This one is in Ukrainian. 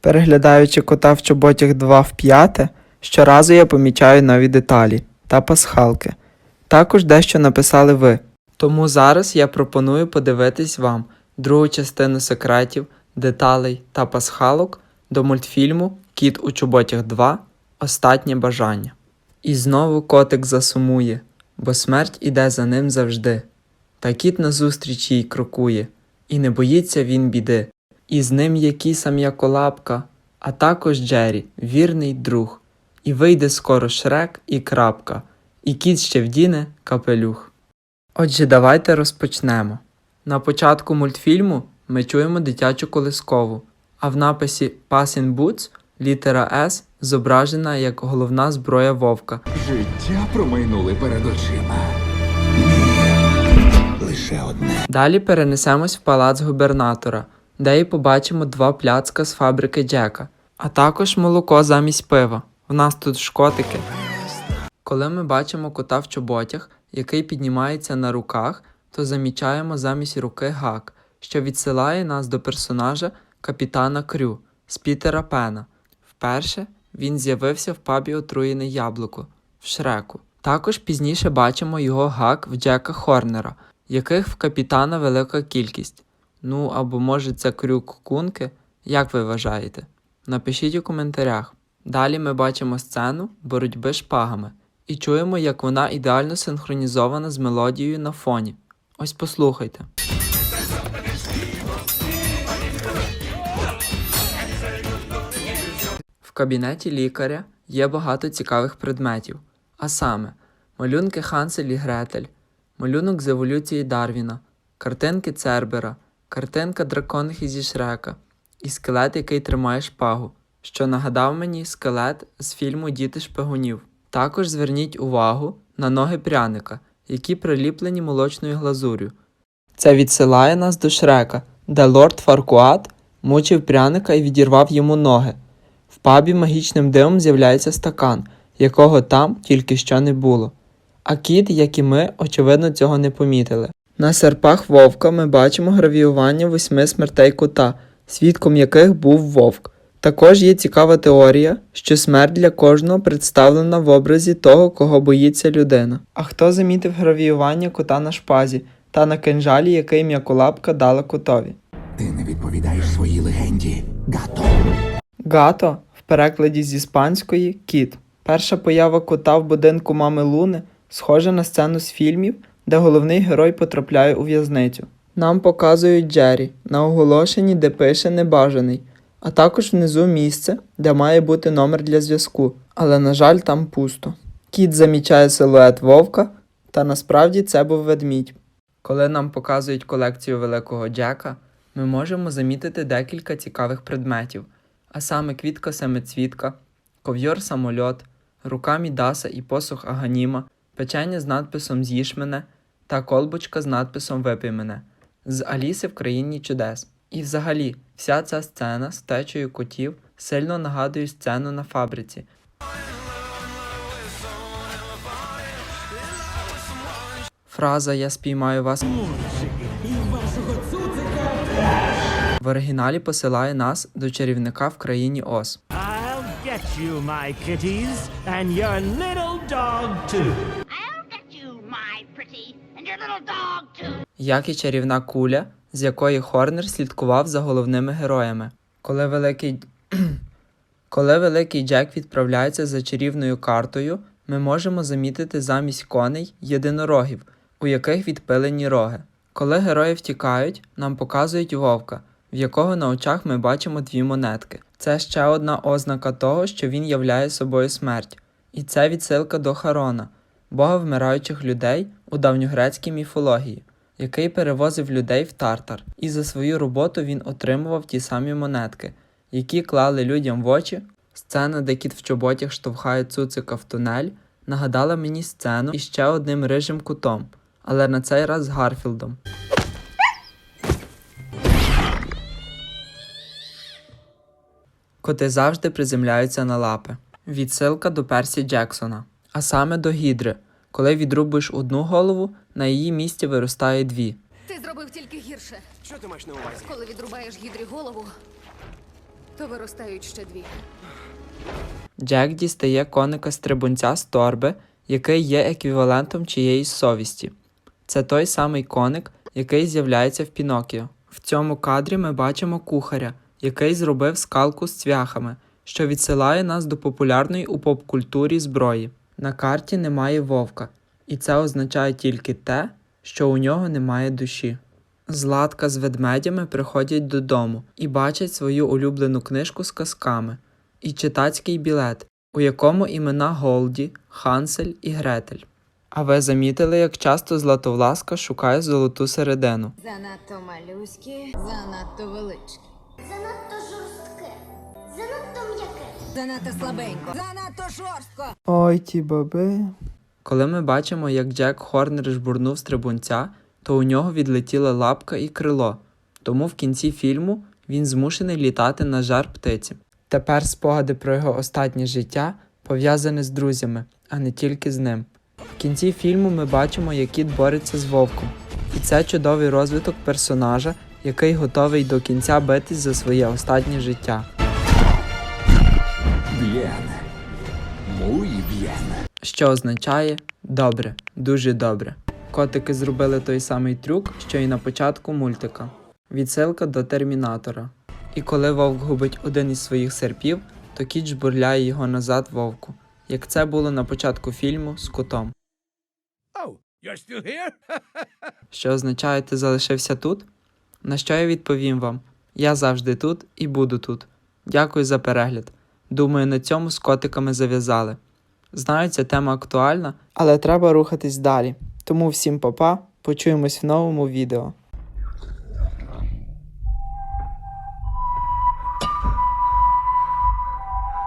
Переглядаючи кота в чоботях 2 в п'яте, щоразу я помічаю нові деталі та пасхалки. Також дещо написали ви. Тому зараз я пропоную подивитись вам другу частину секретів, деталей та пасхалок до мультфільму Кіт у чоботях 2 Остатнє бажання. І знову котик засумує, бо смерть іде за ним завжди. Та кіт назустріч їй крокує, і не боїться він біди. І з ним є кіса м'яколапка, а також Джері, вірний друг. І вийде скоро шрек і крапка, і кіт ще вдіне капелюх. Отже, давайте розпочнемо. На початку мультфільму ми чуємо дитячу колискову, а в написі Pass in Boots літера S зображена як головна зброя вовка. Життя промайнули перед очима. Лише одне. Далі перенесемось в палац губернатора, де і побачимо два пляцка з фабрики Джека, а також молоко замість пива. В нас тут шкотики. Коли ми бачимо кота в чоботях, який піднімається на руках, то замічаємо замість руки гак, що відсилає нас до персонажа капітана Крю з Пітера Пена. Вперше він з'явився в пабі Отруєне яблуко в Шреку. Також пізніше бачимо його гак в Джека Хорнера, яких в капітана велика кількість. Ну або може це крюк кунки, як ви вважаєте? Напишіть у коментарях. Далі ми бачимо сцену боротьби шпагами і чуємо, як вона ідеально синхронізована з мелодією на фоні. Ось послухайте. В кабінеті лікаря є багато цікавих предметів, а саме малюнки Хансель і Гретель, малюнок з еволюції Дарвіна, картинки Цербера, картинка драконихи зі Шрека і скелет, який тримає шпагу, що нагадав мені скелет з фільму Діти шпигунів. Також зверніть увагу на ноги пряника, які приліплені молочною глазур'ю. Це відсилає нас до Шрека, де лорд Фаркуат мучив пряника і відірвав йому ноги. В пабі магічним дивом з'являється стакан, якого там тільки що не було. А кіт, як і ми, очевидно, цього не помітили. На серпах вовка ми бачимо гравіювання восьми смертей кота, свідком яких був вовк. Також є цікава теорія, що смерть для кожного представлена в образі того, кого боїться людина. А хто замітив гравіювання кота на шпазі та на кинжалі, який м'яколапка дала котові? Ти не відповідаєш своїй легенді. Гато. Гато в перекладі з іспанської кіт. Перша поява кота в будинку мами Луни схожа на сцену з фільмів, де головний герой потрапляє у в'язницю. Нам показують Джері на оголошенні, де пише небажаний, а також внизу місце, де має бути номер для зв'язку, але, на жаль, там пусто. Кіт замічає силует вовка, та насправді це був ведмідь. Коли нам показують колекцію великого Джека, ми можемо замітити декілька цікавих предметів, а саме квітка семицвітка, ковйор самольот, рука Мідаса і посух Аганіма, печення з надписом З'їж мене та колбочка з надписом Випий мене з Аліси в країні чудес. І взагалі, вся ця сцена з течею котів сильно нагадує сцену на фабриці. Фраза Я спіймаю вас в оригіналі посилає нас до чарівника в країні Оз. I'll get you, my kitties, and your little dog too. Як і чарівна куля, з якої Хорнер слідкував за головними героями. Коли великий, Коли великий Джек відправляється за чарівною картою, ми можемо замітити замість коней єдинорогів, у яких відпилені роги. Коли герої втікають, нам показують вовка, в якого на очах ми бачимо дві монетки. Це ще одна ознака того, що він являє собою смерть. І це відсилка до Харона, бога вмираючих людей у давньогрецькій міфології, який перевозив людей в Тартар, і за свою роботу він отримував ті самі монетки, які клали людям в очі. Сцена, де кіт в чоботях штовхає цуцика в тунель, нагадала мені сцену із ще одним рижим кутом, але на цей раз з Гарфілдом. Коти завжди приземляються на лапи. Відсилка до Персі Джексона, а саме до гідри. Коли відрубуєш одну голову, на її місці виростає дві. Ти зробив тільки гірше. Що ти маєш на увазі? Коли відрубаєш гідрі голову, то виростають ще дві. Джек дістає коника стрибунця з торби, який є еквівалентом чиєїсь совісті. Це той самий коник, який з'являється в Пінокіо. В цьому кадрі ми бачимо кухаря, який зробив скалку з цвяхами, що відсилає нас до популярної у поп-культурі зброї. На карті немає вовка, і це означає тільки те, що у нього немає душі. Златка з ведмедями приходять додому і бачать свою улюблену книжку з казками і читацький білет, у якому імена Голді, Хансель і Гретель. А ви замітили, як часто Златовласка шукає золоту середину? Занадто малюські, занадто величкі. Занадто жорстке, занадто м'яке. Занадто слабенько. Занадто жорстко. Ой ті баби. Коли ми бачимо, як Джек Хорнер жбурнув стрибунця, то у нього відлетіла лапка і крило, тому в кінці фільму він змушений літати на жар птиці. Тепер спогади про його останнє життя пов'язані з друзями, а не тільки з ним. В кінці фільму ми бачимо, як кіт бореться з вовком, і це чудовий розвиток персонажа, який готовий до кінця битись за своє останнє життя. Що означає добре, дуже добре. Котики зробили той самий трюк, що і на початку мультика. Відсилка до термінатора. І коли вовк губить один із своїх серпів, то кіт жбурляє його назад вовку, як це було на початку фільму з котом. Oh, you're still here? Що означає ти залишився тут? На що я відповім вам? Я завжди тут і буду тут. Дякую за перегляд. Думаю, на цьому з котиками зав'язали. Знаю, ця тема актуальна, але треба рухатись далі. Тому всім па-па, почуємось в новому відео.